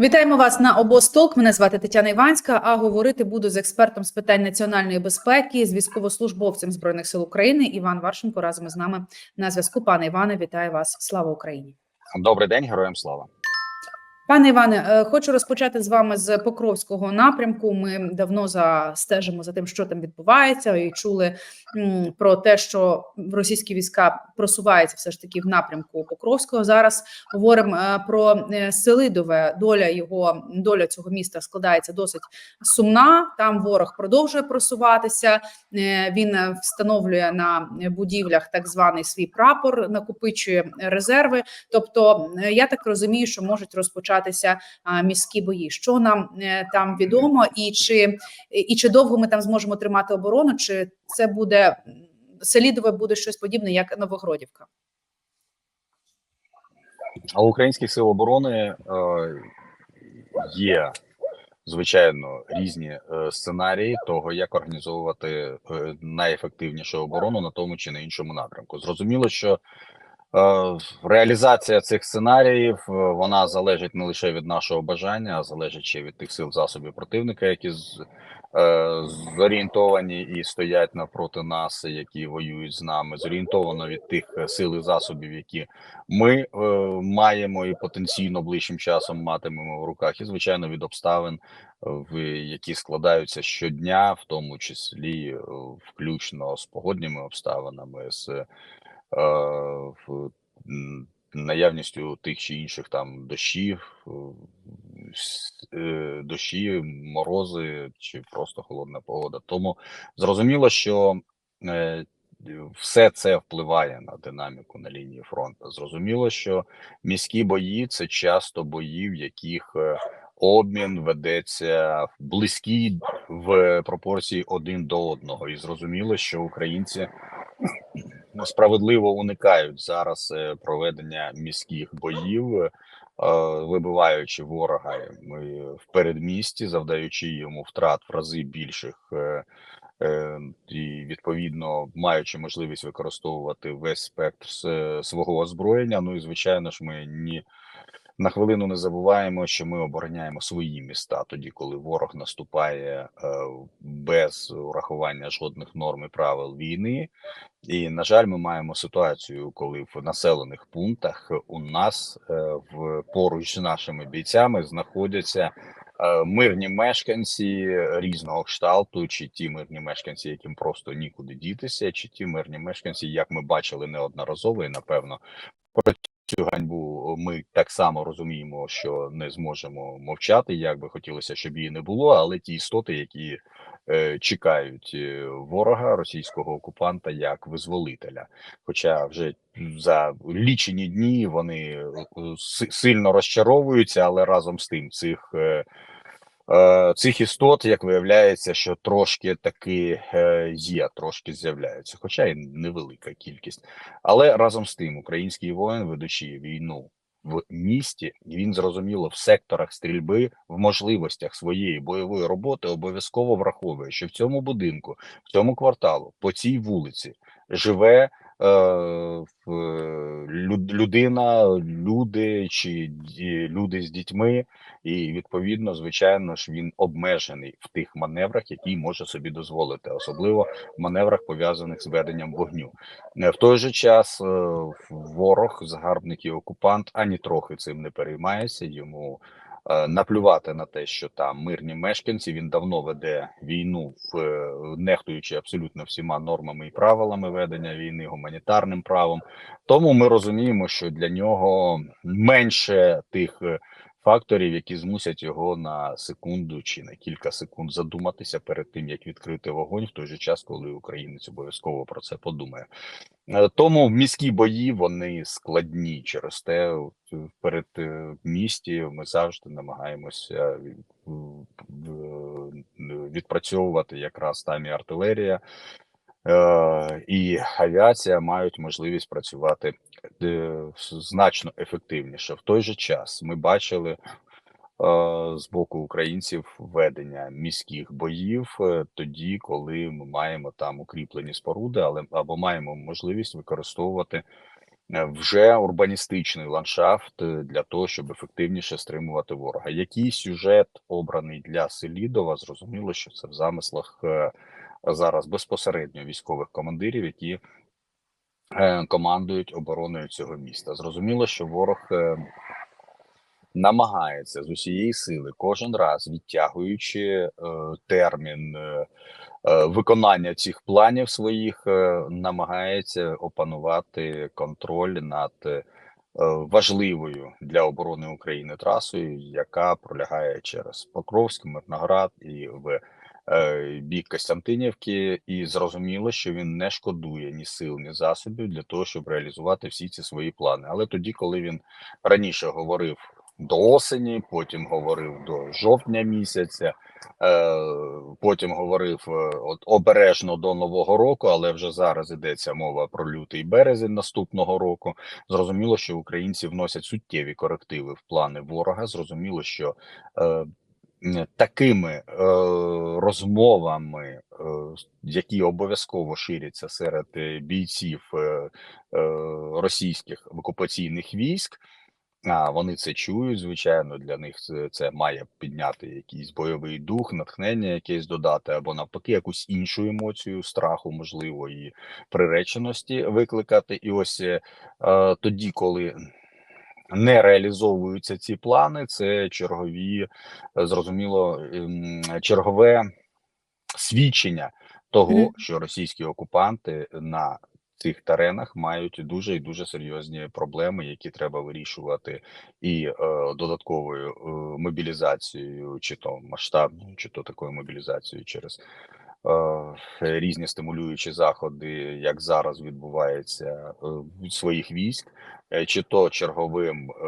Вітаємо вас на обостолк. Мене звати Тетяна Іванська. А говорити буду з експертом з питань національної безпеки, з військовослужбовцем збройних сил України. Іван Варшенко разом із нами на зв'язку. Пане Іване, вітаю вас! Слава Україні! Добрий день, героям слава. Пане Іване, е, хочу розпочати з вами з Покровського напрямку. Ми давно за стежимо за тим, що там відбувається, і чули про те, що російські війська просуваються все ж таки в напрямку Покровського. Зараз говоримо е, про е, Селидове. Доля його доля цього міста складається досить сумна. Там ворог продовжує просуватися. Він встановлює на будівлях так званий свій прапор, накопичує резерви. Тобто, я так розумію, що можуть розпочатися а, міські бої. Що нам е, там відомо, і чи і чи довго ми там зможемо тримати оборону? Чи це буде Селідове буде щось подібне, як Новогродівка? А у українських сил оборони е, є звичайно різні е, сценарії того, як організовувати е, найефективнішу оборону на тому чи на іншому напрямку. Зрозуміло, що реалізація цих сценаріїв е, вона залежить не лише від нашого бажання, а залежить ще від тих сил засобів противника, які е, зорієнтовані і стоять навпроти нас, які воюють з нами. Зорієнтовано від тих е, сил і засобів, які ми е, маємо і потенційно ближчим часом матимемо в руках, і звичайно від обставин, е, в які складаються щодня, в тому числі е, включно з погодніми обставинами, з е, наявністю тих чи інших там дощів, е, е, дощі, морози чи просто холодна погода. Тому зрозуміло, що е, все це впливає на динаміку на лінії фронту. Зрозуміло, що міські бої це часто бої, в яких е, обмін ведеться в близькій в пропорції один до одного, і зрозуміло, що українці справедливо уникають зараз е, проведення міських боїв, е, вибиваючи ворога в передмісті, завдаючи йому втрат в рази більших. е, І відповідно маючи можливість використовувати весь спектр свого озброєння. Ну і звичайно ж, ми ні на хвилину не забуваємо, що ми обороняємо свої міста тоді, коли ворог наступає е, без урахування жодних норм і правил війни. І на жаль, ми маємо ситуацію, коли в населених пунктах у нас е, в поруч з нашими бійцями знаходяться е, мирні мешканці різного кшталту, чи ті мирні мешканці, яким просто нікуди дітися, чи ті мирні мешканці, як ми бачили неодноразово, і напевно цю ганьбу ми так само розуміємо, що не зможемо мовчати, як би хотілося, щоб її не було, але ті істоти, які е, чекають е, ворога російського окупанта як визволителя. Хоча вже за лічені дні вони е, сильно розчаровуються, але разом з тим цих. е, Цих істот, як виявляється, що трошки таки е, є, трошки з'являються, хоча й невелика кількість. Але разом з тим, український воїн, ведучи війну в місті, він зрозуміло в секторах стрільби, в можливостях своєї бойової роботи обов'язково враховує, що в цьому будинку, в цьому кварталу, по цій вулиці живе е, людина, люди чи люди з дітьми, і відповідно, звичайно ж, він обмежений в тих маневрах, які може собі дозволити, особливо в маневрах пов'язаних з веденням вогню. Е, В той же час е, ворог, загарбник і окупант ані трохи цим не переймається. Йому е, наплювати на те, що там мирні мешканці. Він давно веде війну, в е, нехтуючи абсолютно всіма нормами і правилами ведення війни, гуманітарним правом. Тому ми розуміємо, що для нього менше тих. Факторів, які змусять його на секунду чи на кілька секунд задуматися перед тим, як відкрити вогонь, в той же час, коли українець обов'язково про це подумає. Е, Тому міські бої вони складні через те, е, перед е, місті ми завжди намагаємося відпрацьовувати якраз там і артилерія. І авіація мають можливість працювати значно ефективніше. В той же час ми бачили з боку українців ведення міських боїв е, тоді, коли ми маємо там укріплені споруди, але або маємо можливість використовувати е, вже урбаністичний ландшафт е, для того, щоб ефективніше стримувати ворога. Який сюжет обраний для Селідова? Зрозуміло, що це в замислах зараз безпосередньо військових командирів, які командують обороною цього міста. Зрозуміло, що ворог е, намагається з усієї сили кожен раз відтягуючи е, термін е, е, виконання цих планів своїх, е, намагається опанувати контроль над е, важливою для оборони України трасою, яка пролягає через Покровськ, Мирноград і в е, бік Костянтинівки, і зрозуміло, що він не шкодує ні сил, ні засобів для того, щоб реалізувати всі ці свої плани. Але тоді, коли він раніше говорив до осені, потім говорив до жовтня місяця, е, потім говорив е, от обережно до нового року, але вже зараз йдеться мова про лютий березень наступного року. Зрозуміло, що українці вносять суттєві корективи в плани ворога. Зрозуміло, що е, такими е, розмовами, е, які обов'язково ширяться серед е, бійців російських окупаційних військ. А вони це чують, звичайно. Для них це, це має підняти якийсь бойовий дух, натхнення, якесь додати, або навпаки, якусь іншу емоцію страху, можливо, і приреченості викликати. І ось е, тоді, коли не реалізовуються ці плани, це чергові, е, зрозуміло, ем, чергове свідчення того, що російські окупанти на цих теренах мають дуже і дуже серйозні проблеми, які треба вирішувати і е, додатковою е, мобілізацією, чи то масштабною, чи то такою мобілізацією через е, різні стимулюючі заходи, як зараз відбувається е, своїх військ, чи то черговим е,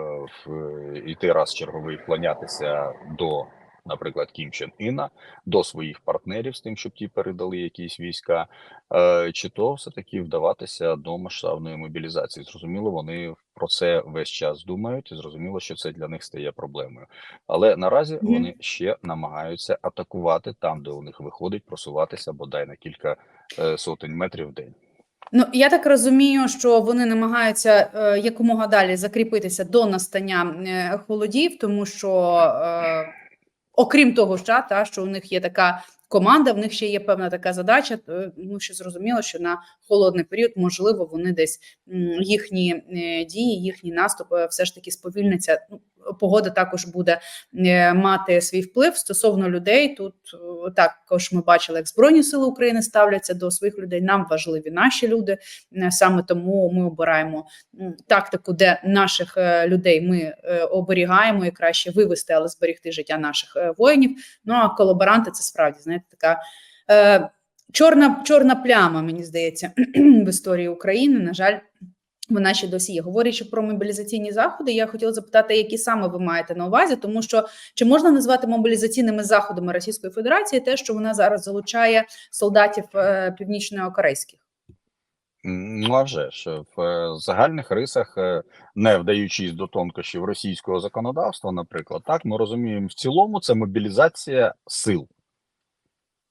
в- іти раз черговий вклонятися до. Наприклад, Кім Чен Іна до своїх партнерів з тим, щоб ті передали якісь війська, е, чи то все таки вдаватися до масштабної мобілізації. Зрозуміло, вони про це весь час думають, і зрозуміло, що це для них стає проблемою. Але наразі Мгм. вони ще намагаються атакувати там, де у них виходить просуватися бодай на кілька е, сотень метрів в день. Ну, я так розумію, що вони намагаються е, якомога далі закріпитися до настання е, холодів, тому що, е, окрім того, та, та, що у них є така команда, в них ще є певна така задача. е, Ну, що зрозуміло, що на холодний період, можливо, вони десь їхні е, дії, їхній наступ е, все ж таки сповільниться. Ну, погода також буде мати свій вплив стосовно людей. Тут також ми бачили, як Збройні Сили України ставляться до своїх людей. Нам важливі наші люди. Саме тому ми обираємо тактику, де наших людей ми оберігаємо і краще вивести, але зберегти життя наших воїнів. Ну а колаборанти це справді знаєте така. Е, Чорна чорна пляма, мені здається, в історії України. На жаль, вона ще досі є. Говорячи про мобілізаційні заходи, я хотіла запитати, які саме ви маєте на увазі, тому що чи можна назвати мобілізаційними заходами Російської Федерації те, що вона зараз залучає солдатів е, північно-корейських? Ну, а вже ж в е, загальних рисах, е, не вдаючись до тонкощів російського законодавства, наприклад, так ми розуміємо, в цілому це мобілізація сил.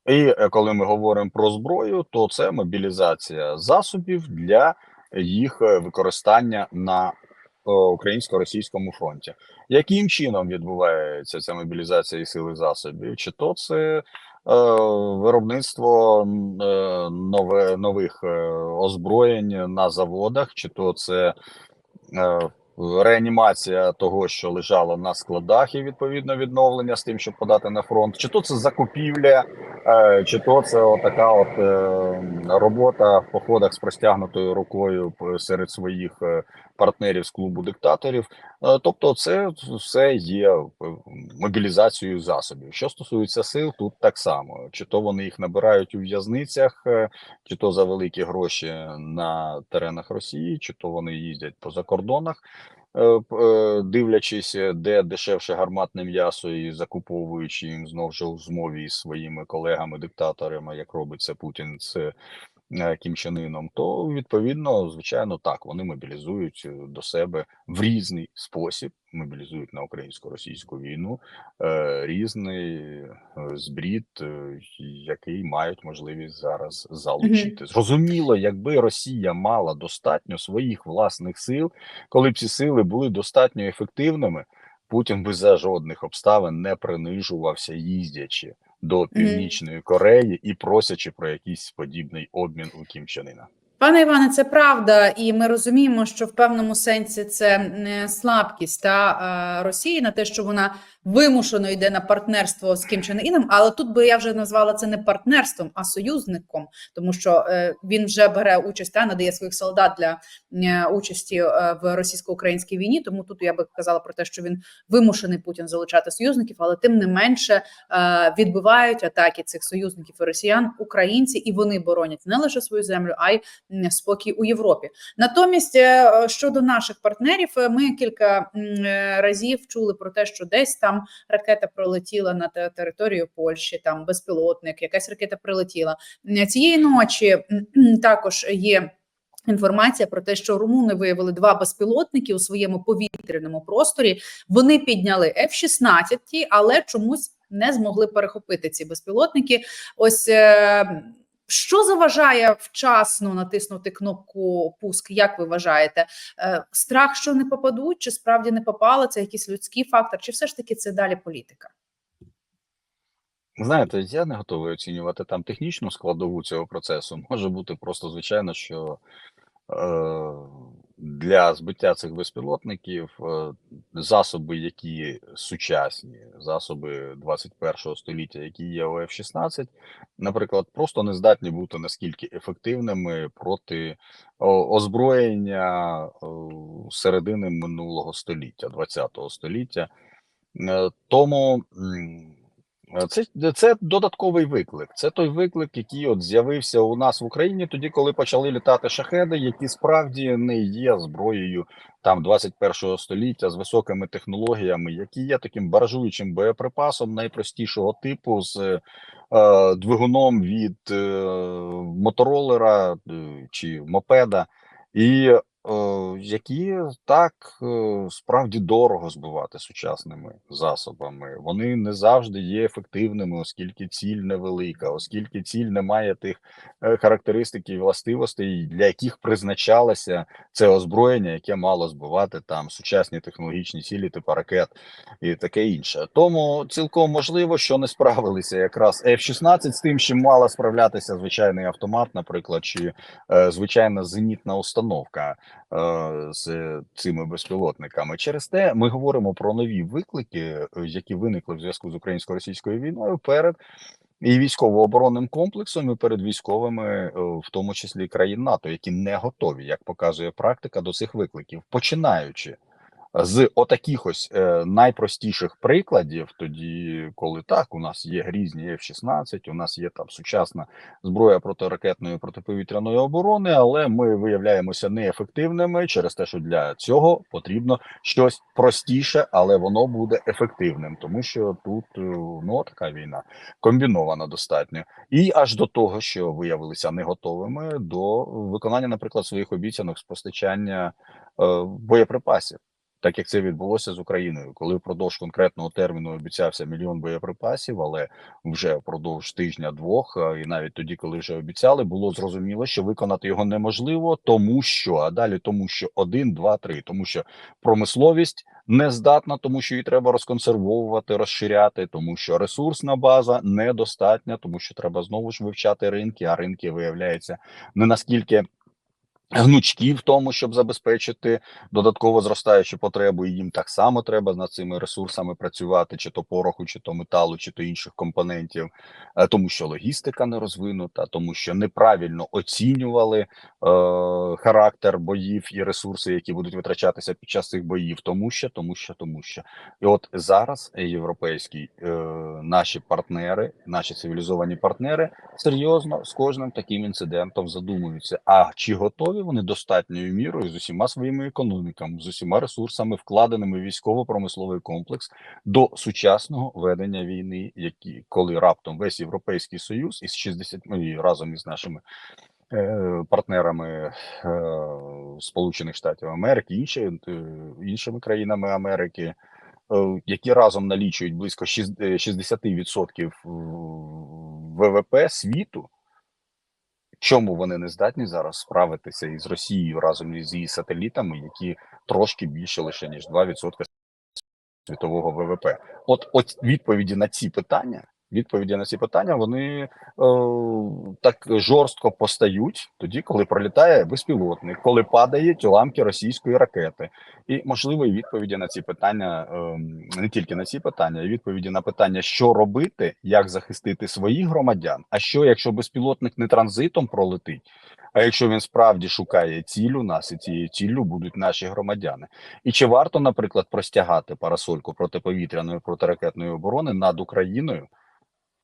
І е, коли ми говоримо про зброю, то це мобілізація засобів для їх е, використання на е, українсько-російському фронті. Яким чином відбувається ця мобілізація і сили засобів? Чи то це виробництво нове, нових озброєнь на заводах, чи то це реанімація того, що лежало на складах, і відповідно відновлення з тим, щоб подати на фронт, чи то це закупівля, е, чи то це така от е, робота в походах з простягнутою рукою серед своїх е, партнерів з клубу диктаторів. Е, Тобто, це все є е, мобілізацією засобів. Що стосується сил, тут так само: чи то вони їх набирають у в'язницях, е, чи то за великі гроші на теренах Росії, чи то вони їздять по закордонах. Дивлячись, де дешевше гарматне м'ясо, і закуповуючи їм знову ж у змові із своїми колегами-диктаторами, як робить це Путін з Кім Чен Іном, то відповідно, звичайно, так вони мобілізують е, до себе в різний спосіб, мобілізують на українсько-російську війну е, різний е, збрід, е, який мають можливість зараз залучити. Зрозуміло, якби Росія мала достатньо своїх власних сил, коли б ці сили були достатньо ефективними, Путін би за жодних обставин не принижувався, їздячи до Північної Кореї і просячи про якийсь подібний обмін у Кім Чен Іна. Пане Іване, це правда, і ми розуміємо, що в певному сенсі це не слабкість та е, Росії на те, що вона вимушено йде на партнерство з Кім Чен Іном, але тут би я вже назвала це не партнерством, а союзником, тому що е, він вже бере участь та надає своїх солдат для е, участі в російсько-українській війні. Тому тут я би казала про те, що він вимушений Путін залучати союзників, але тим не менше відбивають атаки цих союзників і росіян українці, і вони боронять не лише свою землю, а й спокій у Європі. Натомість е, щодо наших партнерів, е, ми кілька е, разів чули про те, що десь там ракета пролетіла на територію Польщі, там безпілотник, якась ракета прилетіла цієї ночі. Також є. Інформація про те, що румуни виявили два безпілотники у своєму повітряному просторі. Вони підняли F-16, але чомусь не змогли перехопити ці безпілотники. Ось е, що заважає вчасно натиснути кнопку пуск? Як ви вважаєте? Е, страх, що не попадуть, чи справді не попали? Це якийсь людський фактор, чи все ж таки це далі політика? Знаєте, я не готовий оцінювати там технічну складову цього процесу. Може бути просто звичайно, що е, для збиття цих безпілотників е, засоби, які сучасні, засоби 21 століття, які є у F-16, наприклад, просто не здатні бути наскільки ефективними проти озброєння середини минулого століття, 20 століття. Е, Тому. Е, Це, це додатковий виклик. Це той виклик, який от з'явився у нас в Україні тоді, коли почали літати шахеди, які справді не є зброєю там 21 століття з високими технологіями, які є таким баражуючим боєприпасом найпростішого типу з е, двигуном від е, моторолера е, чи мопеда, і е, які так е, справді дорого збивати сучасними засобами. Вони не завжди є ефективними, оскільки ціль невелика, оскільки ціль не має тих е, характеристик і властивостей, для яких призначалося це озброєння, яке мало збивати там сучасні технологічні цілі, типу ракет і таке інше. Тому цілком можливо, що не справилися якраз F-16 з тим, чим мала справлятися звичайний автомат, наприклад, чи е, звичайна зенітна установка е, з цими безпілотниками. Через те ми говоримо про нові виклики, е, які виникли в зв'язку з українсько-російською війною перед і військово-оборонним комплексом, і перед військовими, е, в тому числі країн НАТО, які не готові, як показує практика, до цих викликів, починаючи. З отаких ось е, найпростіших прикладів, тоді, коли так, у нас є грізні F-16, у нас є там сучасна зброя протиракетної протиповітряної оборони, але ми виявляємося неефективними через те, що для цього потрібно щось простіше, але воно буде ефективним, тому що тут е, ну така війна комбінована достатньо, і аж до того, що виявилися не готовими до виконання, наприклад, своїх обіцянок з постачання е, боєприпасів. Так як це відбулося з Україною, коли впродовж конкретного терміну обіцявся мільйон боєприпасів, але вже впродовж тижня-двох, і навіть тоді, коли вже обіцяли, було зрозуміло, що виконати його неможливо, тому що а далі тому, що один, два, три, тому що промисловість не здатна, тому що її треба розконсервовувати, розширяти, тому що ресурсна база недостатня, тому що треба знову ж вивчати ринки, а ринки виявляються не наскільки. Гнучкі в тому, щоб забезпечити додатково зростаючу потребу, і їм так само треба над цими ресурсами працювати, чи то пороху, чи то металу, чи то інших компонентів, е, тому що логістика не розвинута, тому що неправильно оцінювали е, характер боїв і ресурси, які будуть витрачатися під час цих боїв, тому що, тому що, тому що, і от зараз європейські е, наші партнери, наші цивілізовані партнери серйозно з кожним таким інцидентом задумуються. А чи готові вони достатньою мірою з усіма своїми економіками, з усіма ресурсами, вкладеними в військово-промисловий комплекс до сучасного ведення війни, які коли раптом весь європейський союз із 60 ну, разом із нашими е, партнерами е, Сполучених Штатів Америки, інші, е, іншими країнами Америки, які разом налічують близько шість- е, 60% ВВП світу. Чому вони не здатні зараз справитися із Росією разом із її сателітами, які трошки більше лише ніж 2% світового ВВП? От, от відповіді на ці питання, відповіді на ці питання, вони е, так жорстко постають тоді, коли пролітає безпілотник, коли падають уламки російської ракети, і можливо, відповіді на ці питання е, не тільки на ці питання, і відповіді на питання, що робити, як захистити своїх громадян. А що якщо безпілотник не транзитом пролетить? А якщо він справді шукає ціль у нас, і цією ціллю будуть наші громадяни, і чи варто, наприклад, простягати парасольку протиповітряної протиракетної оборони над Україною,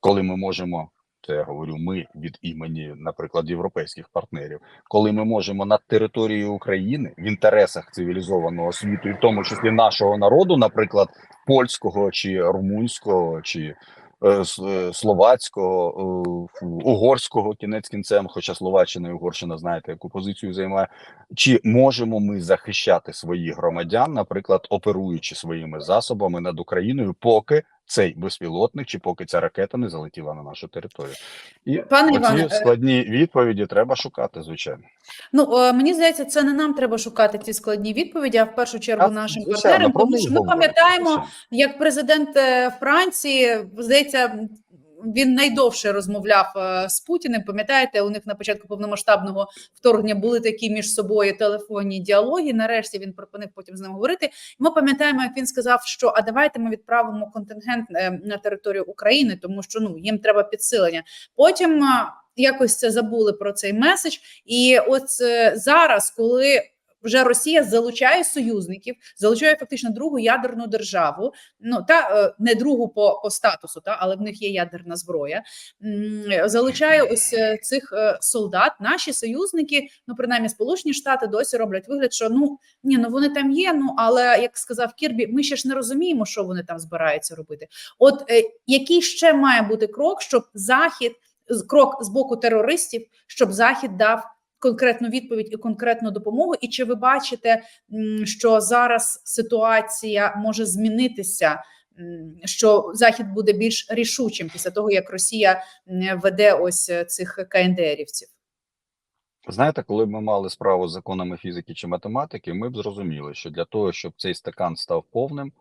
коли ми можемо, це я говорю, ми від імені, наприклад, європейських партнерів, коли ми можемо над територією України в інтересах цивілізованого світу, і в тому числі нашого народу, наприклад, польського чи румунського чи е, е, словацького, е, угорського кінець кінцем, хоча Словаччина і Угорщина, знаєте, яку позицію займає. Чи можемо ми захищати своїх громадян, наприклад, оперуючи своїми засобами над Україною, поки цей безпілотник чи поки ця ракета не залетіла на нашу територію? І Пане Іване, е, складні відповіді треба шукати, звичайно. Ну е, мені здається, це не нам треба шукати ці складні відповіді, а в першу чергу А, нашим звичайно, партнерам, тому що ми пам'ятаємо, як президент е, Франції здається. Він найдовше розмовляв е, з Путіним. Пам'ятаєте, у них на початку повномасштабного вторгнення були такі між собою телефонні діалоги. Нарешті він припинив потім з ним говорити. Ми пам'ятаємо, як він сказав, що а давайте ми відправимо контингент е, на територію України, тому що ну їм треба підсилення. Потім е, якось це забули про цей меседж. І от зараз, коли вже Росія залучає союзників, залучає фактично другу ядерну державу. Ну та е, не другу по, по статусу, та але в них є ядерна зброя. Залучає ось е, цих е, солдат. Наші союзники, ну принаймні Сполучені Штати, досі роблять вигляд, що ну ні, ну вони там є. Ну але як сказав Кірбі, ми ще ж не розуміємо, що вони там збираються робити. От який ще має бути крок, щоб захід крок з боку терористів, щоб захід дав конкретну відповідь і конкретну допомогу. І чи ви бачите, що зараз ситуація може змінитися? Що захід буде більш рішучим після того, як Росія веде ось е, цих КНДРівців? Знаєте, коли ми мали справу з законами фізики чи математики, ми б зрозуміли, що для того, щоб цей стакан став повним,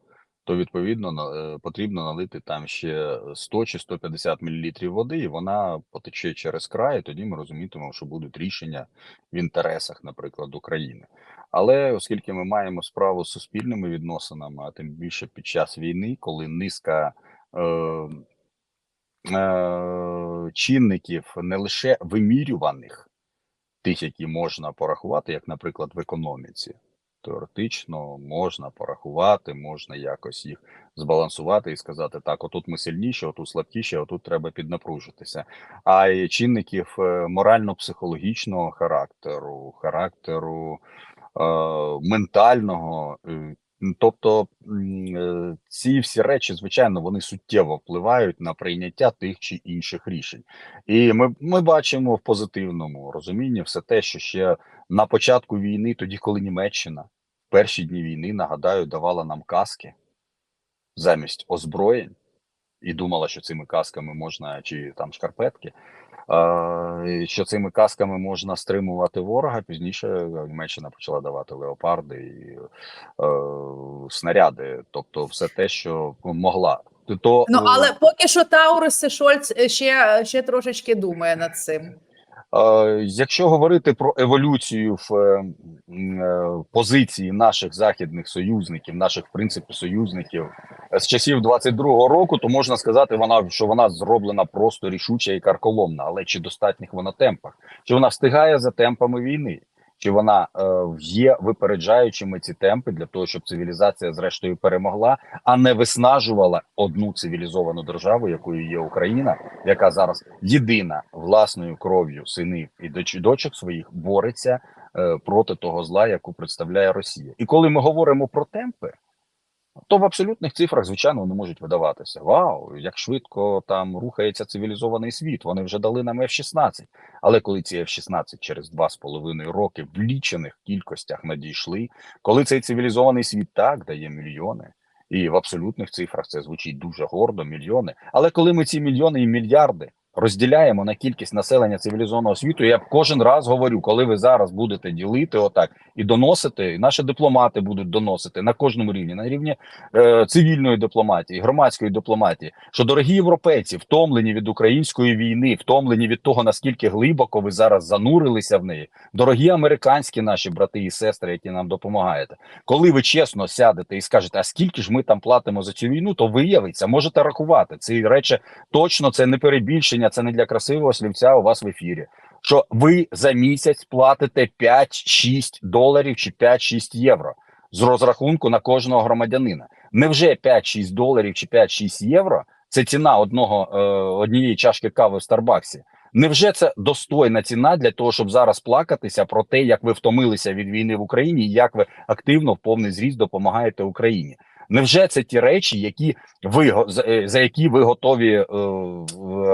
то відповідно е, потрібно налити там ще 100 чи 150 мл води, і вона потече через край. І тоді ми розумітимемо, що будуть рішення в інтересах, наприклад, України. Але оскільки ми маємо справу з суспільними відносинами, а тим більше під час війни, коли низка е, е, чинників не лише вимірюваних тих, які можна порахувати, як, наприклад, в економіці. Теоретично можна порахувати, можна якось їх збалансувати і сказати, так, отут ми сильніші, отут слабкіші, отут треба піднапружитися. А й чинників е, морально-психологічного характеру, характеру е, ментального. Тобто е, ці всі речі, звичайно, вони суттєво впливають на прийняття тих чи інших рішень. І ми, ми бачимо в позитивному розумінні все те, що ще на початку війни, тоді, коли Німеччина в перші дні війни, нагадаю, давала нам каски замість озброєнь, і думала, що цими касками можна чи там шкарпетки. Е, Що цими касками можна стримувати ворога пізніше Німеччина почала давати леопарди і е, снаряди, тобто все те, що могла. То Ну е, але поки що Таурус Шольц е, ще, ще трошечки думає над цим. Якщо говорити про еволюцію в е, е, позиції наших західних союзників, наших в принципі союзників е, з часів 22-го року, то можна сказати, вона що вона зроблена просто рішуча і карколомна, але чи достатніх вона темпах? Чи вона встигає за темпами війни? Чи вона е, є випереджаючими ці темпи для того, щоб цивілізація зрештою перемогла, а не виснажувала одну цивілізовану державу, якою є Україна, яка зараз єдина власною кров'ю синів і доч- дочок своїх бореться е, проти того зла, яку представляє Росія. І коли ми говоримо про темпи, то в абсолютних цифрах, звичайно, вони можуть видаватися. Вау, як швидко там рухається цивілізований світ. Вони вже дали нам F-16. Але коли ці F-16 через 2,5 роки в лічених кількостях надійшли, коли цей цивілізований світ так дає мільйони, і в абсолютних цифрах це звучить дуже гордо, мільйони. Але коли ми ці мільйони і мільярди розділяємо на кількість населення цивілізованого світу, я кожен раз говорю, коли ви зараз будете ділити отак і доносити, і наші дипломати будуть доносити на кожному рівні, на рівні е, цивільної дипломатії, громадської дипломатії, що дорогі європейці втомлені від української війни, втомлені від того, наскільки глибоко ви зараз занурилися в неї. Дорогі американські наші брати і сестри, які нам допомагаєте. Коли ви чесно сядете і скажете, а скільки ж ми там платимо за цю війну, то виявиться, можете рахувати ці речі. Точно це не перебільшення, це не для красивого слівця у вас в ефірі. Що ви за місяць платите 5-6 доларів чи 5-6 євро з розрахунку на кожного громадянина. Невже 5-6 доларів чи 5-6 євро це ціна одного е, однієї чашки кави в Старбаксі? Невже це достойна ціна для того, щоб зараз плакатися про те, як ви втомилися від війни в Україні, і як ви активно в повний зріст допомагаєте Україні? Невже це ті речі, які ви го- за, е, які ви готові е,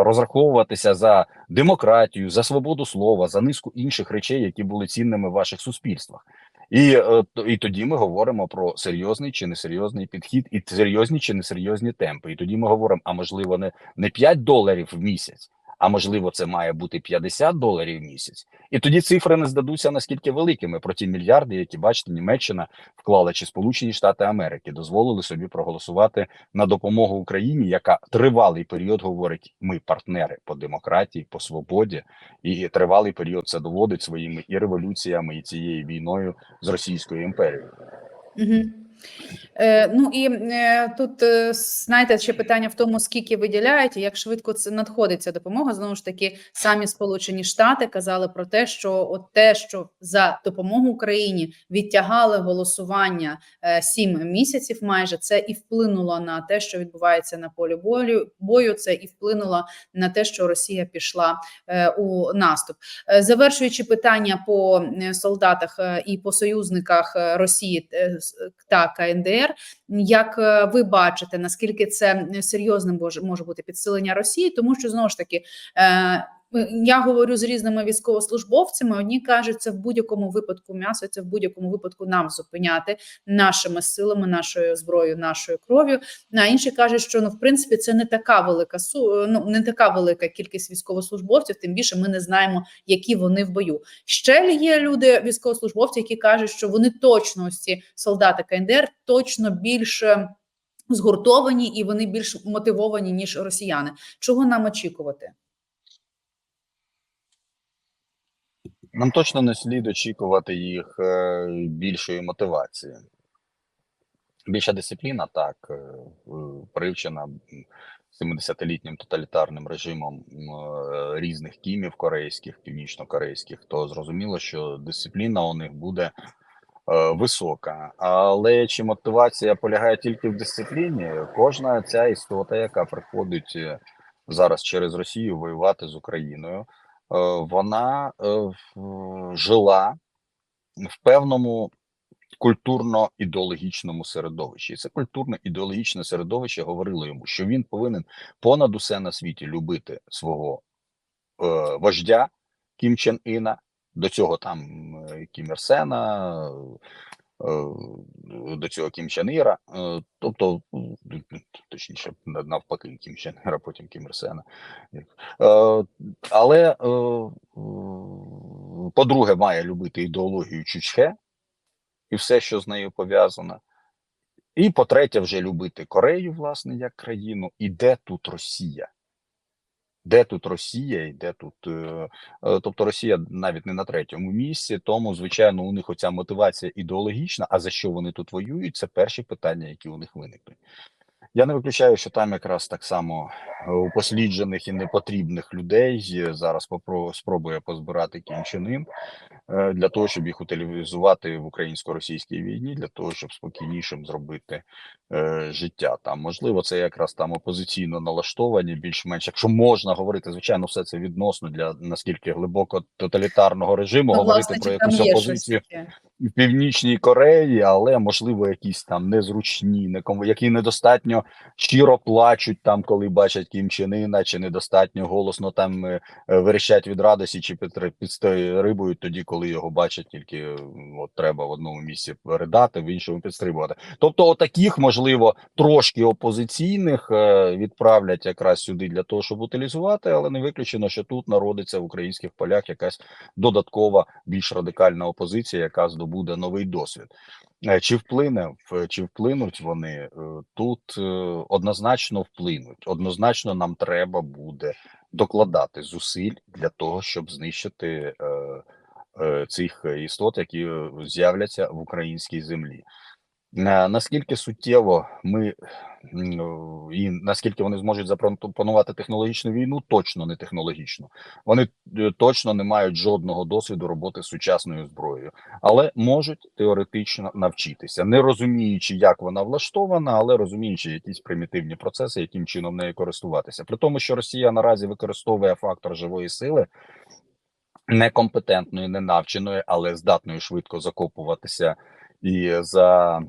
розраховуватися за демократію, за свободу слова, за низку інших речей, які були цінними в ваших суспільствах? І, е, і тоді ми говоримо про серйозний чи несерйозний підхід, і серйозні чи несерйозні темпи. І тоді ми говоримо: а можливо, не, не 5 доларів в місяць, а можливо, це має бути 50 доларів в місяць. І тоді цифри не здадуться наскільки великими про ті мільярди, які бачите, Німеччина вклала чи Сполучені Штати Америки, дозволили собі проголосувати на допомогу Україні, яка тривалий період говорить: ми партнери по демократії, по свободі, і тривалий період це доводить своїми і революціями, і цією війною з Російською імперією. Угу. Е, ну і е, тут е, знаєте, ще питання в тому, скільки виділяють, і як швидко це надходиться допомога. Знову ж таки, самі Сполучені Штати казали про те, що от те, що за допомогу Україні відтягали голосування сім місяців, майже це і вплинуло на те, що відбувається на полі бою. Це і вплинуло на те, що Росія пішла у наступ. Завершуючи питання по солдатах і по союзниках Росії с- КНДР, як е, ви бачите, наскільки це серйозним може- бути підсилення Росії, тому що знову ж таки. Я говорю з різними військовослужбовцями. Одні кажуть, це в будь-якому випадку м'ясо, це в будь-якому випадку нам зупиняти нашими силами, нашою зброєю, нашою кров'ю. А інші кажуть, що ну в принципі це не така велика су, ну не така велика кількість військовослужбовців. Тим більше ми не знаємо, які вони в бою. Ще є люди, військовослужбовці, які кажуть, що вони точно ось ці солдати КНДР точно більше згуртовані і вони більш мотивовані ніж росіяни. Чого нам очікувати? Нам точно не слід очікувати їх е, більшої мотивації. Більша дисципліна, так, е, е, привчена 70-літнім тоталітарним режимом різних кімів корейських, північно-корейських, то зрозуміло, що дисципліна у них буде висока. Але чи мотивація полягає тільки в дисципліні? Кожна ця істота, яка приходить зараз через Росію воювати з Україною, вона е, жила в певному культурно-ідеологічному середовищі. І це культурно-ідеологічне середовище говорило йому, що він повинен понад усе на світі любити свого е, вождя Кім Чен Іна. До цього там е, Кім Ір Сена, е, до цього Кім Чен Іра, е, тобто, точніше, навпаки, Кім Чен Іра, потім Кім Ір. Е, але, е, е, по-друге, має любити ідеологію Чучхе і все, що з нею пов'язано. І по-третє, вже любити Корею, власне, як країну. І де тут Росія? Де тут Росія, і де тут. е, е, Тобто Росія навіть не на третьому місці, тому, звичайно, у них оця мотивація ідеологічна. А за що вони тут воюють? Це перші питання, які у них виникнуть. Я не виключаю, що там якраз так само е, упосліджених і непотрібних людей е, зараз попро- спробує позбирати Ін, е, для того, щоб їх утилізувати в українсько-російській війні, для того, щоб спокійнішим зробити е, життя там. Можливо, це якраз там опозиційно налаштовані, більш-менш, якщо можна говорити, звичайно, все це відносно для наскільки глибоко тоталітарного режиму, Ну, говорити власне, про якусь опозицію. в Північній Кореї, але можливо якісь там незручні, які недостатньо щиро плачуть там, коли бачать Кім Чен чи недостатньо голосно там е, е, верещать від радості, чи під, підстрибують тоді, коли його бачать, тільки е, от треба в одному місці ридати, в іншому підстрибувати. Тобто, отаких, можливо, трошки опозиційних відправлять якраз сюди для того, щоб утилізувати, але не виключено, що тут народиться в українських полях якась додаткова більш радикальна опозиція, яка здобуде новий досвід. Е, Чи вплине в- чи вплинуть вони е, тут е, однозначно вплинуть. Однозначно, нам треба буде докладати зусиль для того, щоб знищити е, е, цих істот, які е, з'являться в українській землі. На- Наскільки суттєво ми е, і наскільки вони зможуть запропонувати технологічну війну, точно не технологічну. Вони е, точно не мають жодного досвіду роботи з сучасною зброєю, але можуть теоретично навчитися, не розуміючи, як вона влаштована, але розуміючи якісь примітивні процеси, яким чином нею користуватися. При тому, що Росія наразі використовує фактор живої сили некомпетентної, ненавченої, але здатної швидко закопуватися і за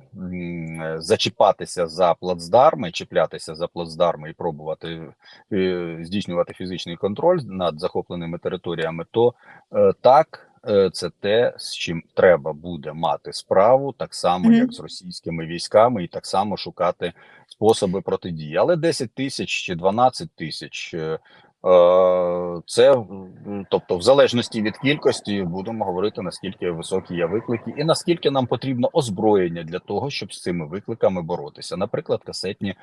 зачіпатися за плацдарми, чіплятися за плацдарми і пробувати е, здійснювати фізичний контроль над захопленими територіями, то е, так. е, Це те, з чим треба буде мати справу, так само Мгм. як з російськими військами, і так само шукати способи протидії. Але 10 тисяч чи 12 тисяч Це тобто, в залежності від кількості, будемо говорити наскільки високі є виклики, і наскільки нам потрібно озброєння для того, щоб з цими викликами боротися. Наприклад, касетні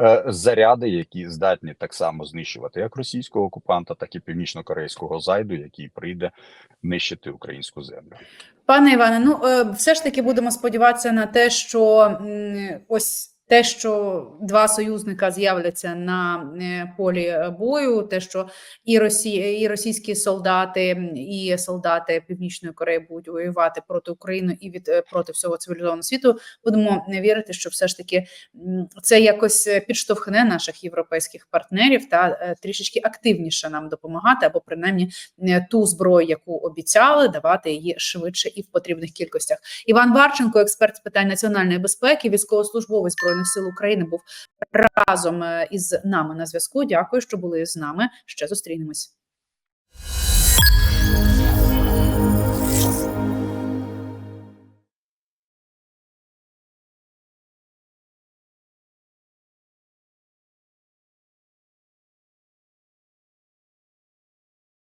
е, заряди, які здатні так само знищувати як російського окупанта, так і північно-корейського зайду, який прийде нищити українську землю. Пане Іване, ну е, все ж таки будемо сподіватися на те, що ось те, що два союзника з'являться на е, полі е, бою, те, що і Росія, і російські солдати, і солдати Північної Кореї будуть воювати проти України і від е, проти всього цивілізованого світу, будемо не вірити, що все ж таки це якось підштовхне наших європейських партнерів та трішечки активніше нам допомагати, або принаймні ту зброю, яку обіцяли, давати її швидше і в потрібних кількостях. Іван Варченко, експерт з питань національної безпеки, військовослужбовець збройних сил України, був разом е, із нами на зв'язку. Дякую, що були з нами. Ще зустрінемось.